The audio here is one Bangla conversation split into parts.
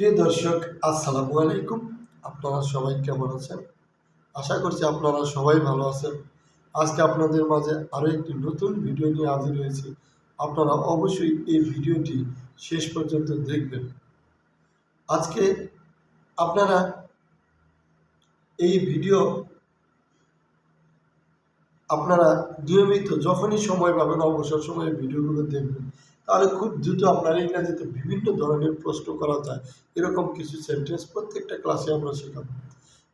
প্রিয় দর্শক, আসসালামু আলাইকুম। আপনারা সবাই কেমন আছেন? আশা করছি আপনারা সবাই ভালো আছেন। আজকে আপনাদের মাঝে আরও একটি নতুন ভিডিও নিয়ে হাজির হয়েছি। আপনারা অবশ্যই এই ভিডিওটি শেষ পর্যন্ত দেখবেন। আজকে আপনারা এই ভিডিও আপনারা নিয়মিত যখনই সময় পাবেন, অবসর সময়ে ভিডিওগুলো দেখবেন তাহলে খুব দ্রুত আপনার ইংরাজিতে বিভিন্ন ধরনের প্রশ্ন করা যায়। এরকম কিছু সেন্টেন্স প্রত্যেকটা ক্লাসে আমরা শেখাবো।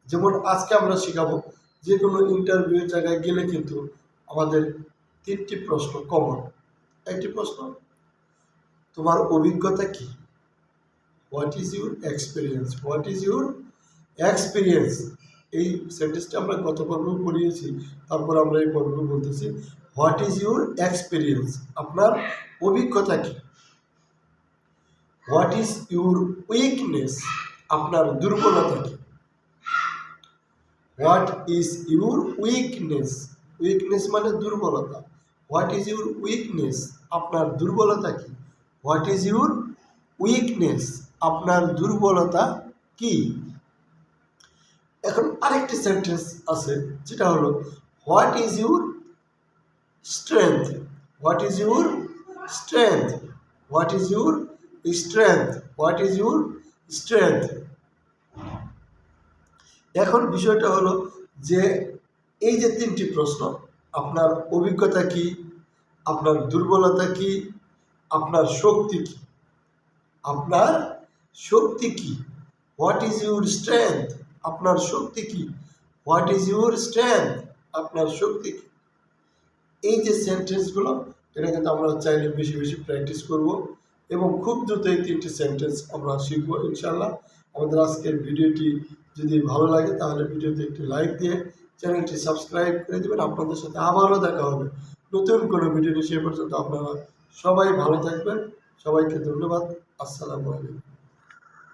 যেমন আজকে আমরা শেখাবো যে কোনো ইন্টারভিউয়ের জায়গায় গেলে কিন্তু আমাদের তিনটি প্রশ্ন কমন একটি প্রশ্ন, তোমার অভিজ্ঞতা কি? What is your experience what is your experience এই সেন্টেন্সটা আমরা গত পর্বেও পড়িয়েছি, তারপর আমরা এই পর্বে বলতেছি হোয়াট ইজ ইউর এক্সপিরিয়েন্স আপনার অভিজ্ঞতা কি? হোয়াট ইজ ইউর উইকনেস আপনার দুর্বলতা কি? What is your weakness weakness মানে দুর্বলতা। হোয়াট ইজ ইউর উইকনেস আপনার দুর্বলতা কি? হোয়াট ইজ ইউর উইকনেস আপনার দুর্বলতা কি? এখন আরেকটি সেন্টেন্স আছে, যেটা হলো what is your strength what is your strength what is your strength what is your strength এখন বিষয়টা হলো যে, এই যে তিনটি প্রশ্ন, আপনার অভিজ্ঞতা কি? আপনার দুর্বলতা কি? আপনার শক্তি কি? আপনার শক্তি কি? হোয়াট ইজ ইউর স্ট্রেংথ আপনার শক্তি কি? হোয়াট ইজ ইউর স্ট্রেংথ আপনার শক্তি কি? এই যে সেন্টেন্সগুলো এটা কিন্তু আমরা চাইলে বেশি বেশি প্র্যাকটিস করব এবং খুব দ্রুত এই তিনটি সেন্টেন্স আমরা শিখব ইনশাল্লাহ আমাদের আজকের ভিডিওটি যদি ভালো লাগে তাহলে ভিডিওতে একটি লাইক দিয়ে চ্যানেলটি সাবস্ক্রাইব করে দেবেন। আপনাদের সাথে আবারও দেখা হবে। নতুন কোনো ভিডিও সে পর্যন্ত আপনারা সবাই ভালো থাকবেন। সবাইকে ধন্যবাদ। আসসালামু আলাইকুম।